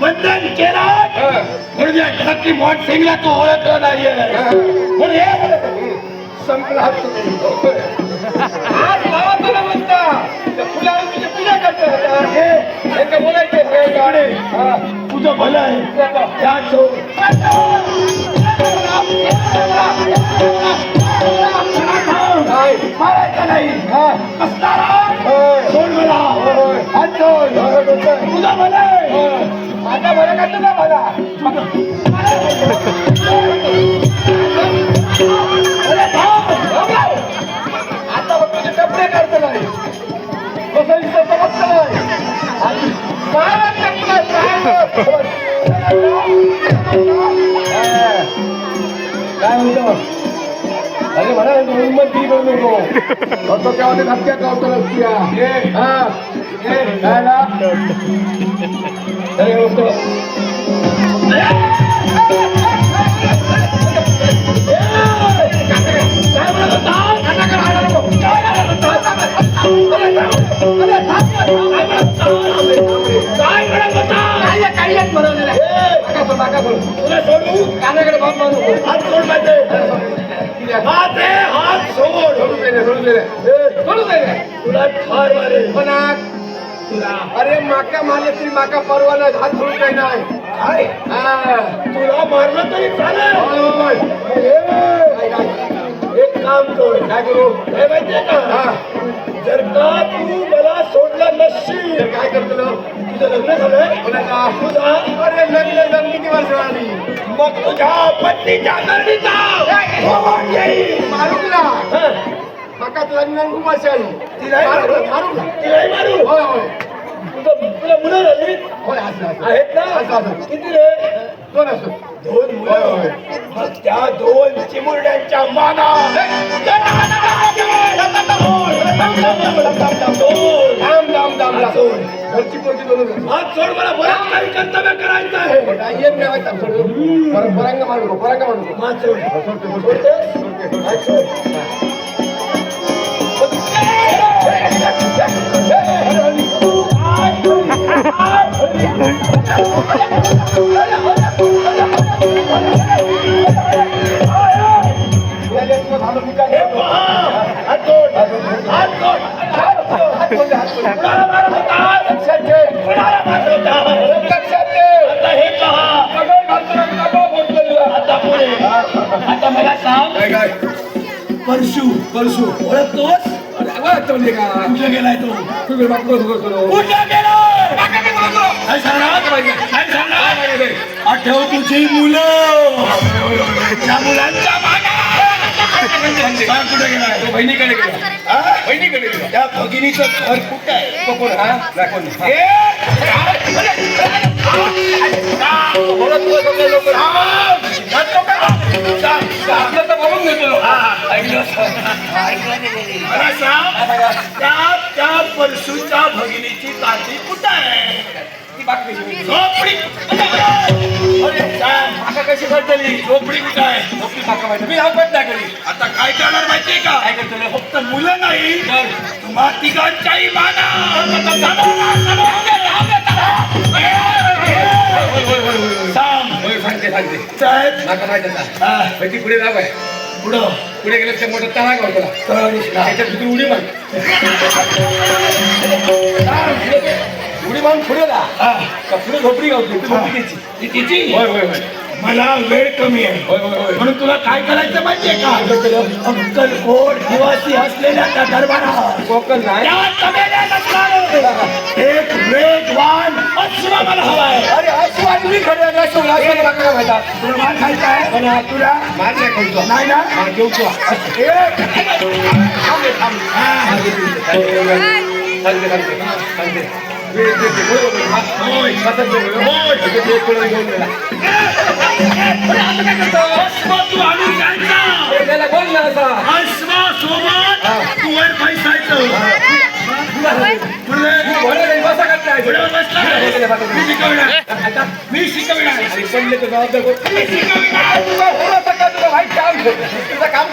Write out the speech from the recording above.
बंधन केला. म्हणून या ढाकी मोठ सिंगला तो ओळखला नाहीये. म्हणून हे संपला. आज गावात म्हणता त्या फुलावर तुझी पूजा करतो हे काय बोलायचे गाणे. तुझं भलं आहे. त्या सोड नाही. हा. मला. हात. का मला आता तुझे कपडे काढतो नाही. कसं नाही. काय म्हणतो? अरे म्हणा तू हिंमत ती करू नको. असं तेव्हा ते धक्क्या कावतो नसत्या हा काय ना अरे होतो काय म्हणत होता? नाटकाला हाणा नको. काय म्हणत होता? अरे थांब. अरे थांब. काय म्हणत होता? काय म्हणत होता? तुला सोडू कानाकडे बाप मारू नको. हात सोड माझे हात आहे हात सोड सोडून दे रे, सोडून दे रे. ए, सोडून दे रे. तुला ठार मारेल पण आ- तुला अरे माका मारले तरी माका परवा नाही हात सोडून काही नाही हा. तुला मारलं तरी चालेल काय? एक काम कर काय करू काय माहितीये का हा. जर का तू मला सोडलं नसशील तर काय करतो? तुझं लग्न झालंय? तुझा अरे लग्न झालं किती वर्ष आली मग तुझ्या पत्नीच्या गर्दीचा मारू तुला हं. माका लग्न खूप वर्ष आली ती नाही मारू मारू. तुला, मारू तुला. तिलाही मारू होय होय तुझं तुला मुलं झाली होय असं असं आहेत ना किती रे दोन असं दोन. मुलं त्या दोन चिमुरड्यांच्या माना घरची पोरगी दोन. हात सोड मला बरंच काही कर्तव्य करायचं आहे येत नाही आमचं. परत परांगा नको हात सोड सोडते, सोडते. आता हे पहा सगळं घालतो ना, डबा बोलतो तुला. आता पुढे आता मला सांग काय काय परशु परशु ओळखतोस अरे, ओळखतो म्हणजे का? कुठे गेलाय तो तुम्ही बाप करू करू. कुठे गेलाय काय सांगणार काय सांगणार आठव तुझी मुलं त्या मुलांच्या सांग कुठे गेलाय तो बहिणीकडे गेला. हा? बहिणीकडे गेला. त्या भगिनीचं घर कुठे आहे तो कोण, हा? ए, बोलत. आपलं तर बघून घेतो. हा, त्या त्या परशुच्या भगिनीची काठी कुठे आहे ती. झोपडी अरे माका कशी कळतली? झोपडी कुठे आहे झोपली माका माहिती. मी हापत नाही कधी. आता काय करणार माहितीये का काय करतो रे? फक्त मुलं नाही तर तुम्हा तिघांच्याही माना सांग होय, सांगते, सांगते. साहेब माका माहीत आता. हा, पण ती पुढे जाऊ आहे. पुढं पुढे गेलं तर मोठं तळा गाव तुला. त्याच्यात उडी मार. उडी मारून पुढे. हा, का पुढे झोपडी गावते. ती झोपडी घ्यायची. ती तिची होय, होय, होय. मला वेळ कमी आहे होय, होय, होय. म्हणून तुला काय करायचं माहितीये का अक्कलकोट निवासी असलेल्या त्या दरबारात कोकण नाही. त्या तबेल्यात असणारं एक वेगवान अश्व मला हवाय अरे, अशी वाटली खरं आहे, अशी वाटली. अशी माका काय माहिती? तुला मार खायचा आहे तुला मार नाही खायचो. नाही ना हा, घेऊ तू. ए, थांब रे, थांब. हा. सांगते, सांगते. सांगते. वेळ देते. बरोबर. हा. होय. कसं जेवलं? होय. म्हणजे ते पुढे घेऊन गेला. अश्व तू आणून द्यायचा ए, त्याला बोल ना असा. अश्वासोबत तू वर पैसायचं पुढे बोला नाही, बसा का नाही? पुढे बसला मी शिकवणार मी शिकवणार अरे, पडले तर जबाबदार कोण? मी शिकवणार तुला बोला सका, तुला वाईट काम कर. तुझं काम